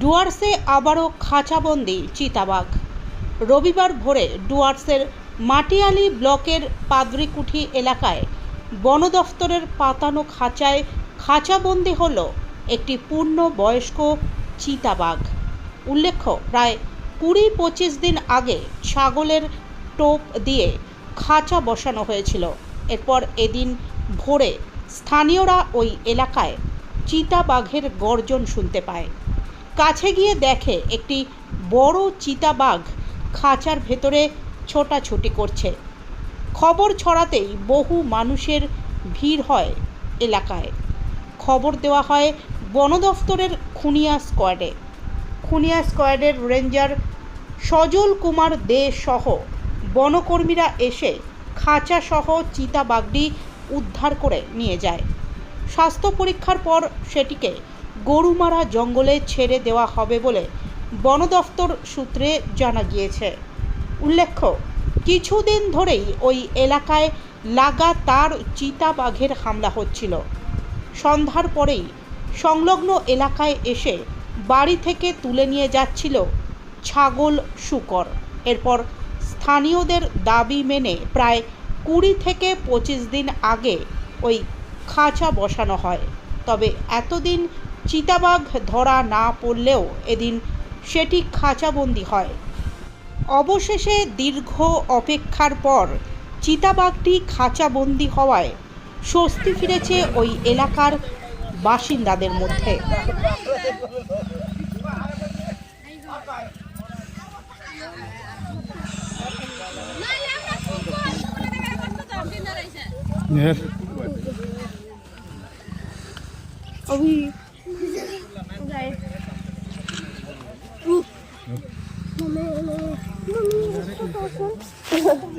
ডুয়ার্সে আবারও খাঁচাবন্দি চিতাবাঘ। রবিবার ভোরে ডুয়ার্সের মাটিয়ালি ব্লকের পাদরিকুঠি এলাকায় বন দফতরের পাতানো খাঁচায় খাঁচাবন্দি হল একটি পূর্ণ বয়স্ক চিতাবাঘ। উল্লেখ্য, প্রায় কুড়ি পঁচিশ দিন আগে ছাগলের টোপ দিয়ে খাঁচা বসানো হয়েছিল। এরপর এদিন ভোরে স্থানীয়রা ওই এলাকায় চিতাবাঘের গর্জন শুনতে পায়। কাছে গিয়ে দেখে একটি বড় চিতাবাঘ খাঁচার ভেতরে ছোটাছুটি করছে। খবর ছড়াতেই বহু মানুষের ভিড় হয় এলাকায়। খবর দেওয়া হয় বন দফতরের খুনিয়া স্কোয়াডে। খুনিয়া স্কোয়াডের রেঞ্জার সজল কুমার দে সহ বনকর্মীরা এসে খাঁচা সহ চিতাবাঘটি উদ্ধার করে নিয়ে যায়। স্বাস্থ্য পরীক্ষার পর সেটিকে গরুমারা জঙ্গলে ছেড়ে দেওয়া হবে বলে বন দফতর সূত্রে জানা গিয়েছে। উল্লেখ্য, কিছুদিন ধরেই ওই এলাকায় লাগাতার চিতাবাঘের হামলা হচ্ছিল। সন্ধ্যার পরেই সংলগ্ন এলাকায় এসে বাড়ি থেকে তুলে নিয়ে যাচ্ছিল ছাগল শুকর। এরপর স্থানীয়দের দাবি মেনে প্রায় কুড়ি থেকে পঁচিশ দিন আগে ওই খাঁচা বসানো হয়। তবে এতদিন চিতাবাঘ ধরা না পড়লেও এদিন সেটি খাঁচাবন্দি হয়। অবশেষে দীর্ঘ অপেক্ষার পর চিতাবাঘটি খাঁচাবন্দি হওয়ায় স্বস্তি ফিরেছে ওই এলাকার বাসিন্দাদের মধ্যে। अभी Guys. Mami, mami, mami, mami,